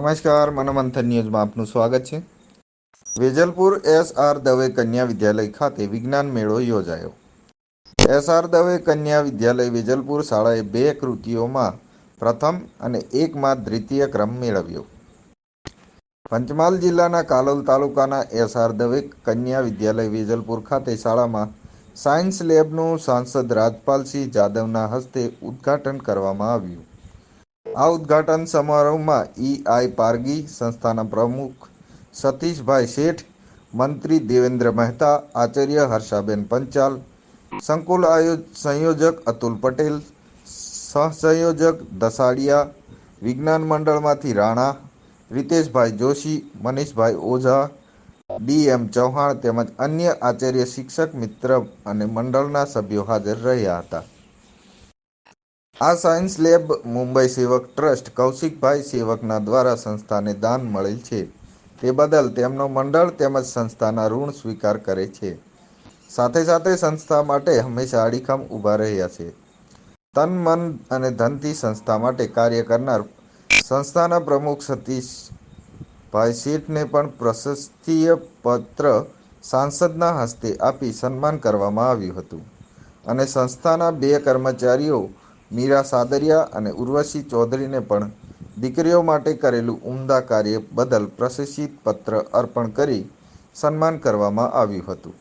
નમસ્કાર મનોમંથન ન્યૂઝમાં આપનું સ્વાગત છે. વેજલપુર એસ આર દવે કન્યા વિદ્યાલય ખાતે વિજ્ઞાન મેળો યોજાયો. એસ આર દવે કન્યા વિદ્યાલય વેજલપુર શાળાએ બે કૃતિઓમાં પ્રથમ અને એકમાં દ્વિતીય ક્રમ મેળવ્યો. પંચમહાલ જિલ્લાના કાલોલ તાલુકાના એસ આર દવે કન્યા વિદ્યાલય વેજલપુર ખાતે શાળામાં સાયન્સ લેબનું સાંસદ રાજપાલસિંહ જાદવના હસ્તે ઉદ્ઘાટન કરવામાં આવ્યું. આ ઉદ્ઘાટન સમારોહમાં ઈઆઈ પારગી સંસ્થાના પ્રમુખ સતીશભાઈ શેઠ, મંત્રી દેવેન્દ્ર મહેતા, આચાર્ય હર્ષાબેન પંચાલ, સંકુલ આયોજ, સંયોજક અતુલ પટેલ, સહસંયોજક દસાડિયા વિજ્ઞાન મંડળમાંથી રાણા, રીતેશભાઈ જોશી, મનીષભાઈ ઓઝા, ડી એમ ચૌહાણ તેમજ અન્ય આચાર્ય શિક્ષક મિત્ર અને મંડળના સભ્યો હાજર રહ્યા હતા. આ સાયન્સ લેબ મુંબઈ સેવક ટ્રસ્ટ કૌશિકભાઈ સેવકના દ્વારા સંસ્થાને દાન મળેલ છે. તે બદલ તેમનો મંડળ તેમજ સંસ્થાના ઋણ સ્વીકાર કરે છે. સાથે સાથે સંસ્થા માટે હંમેશા અડીખમ ઊભા રહ્યા છે. તન, મન અને ધનથી સંસ્થા માટે કાર્ય કરનાર સંસ્થાના પ્રમુખ સતીશભાઈ શેઠને પણ પ્રશસ્તીય પત્ર સાંસદના હસ્તે આપી સન્માન કરવામાં આવ્યું હતું. અને સંસ્થાના બે કર્મચારીઓ મીરા સાદરિયા અને ઉર્વશી ચૌધરીને પણ દીકરીઓ માટે કરેલું ઉમદા કાર્ય બદલ પ્રશસ્તિ પત્ર અર્પણ કરી સન્માન કરવામાં આવ્યું હતું.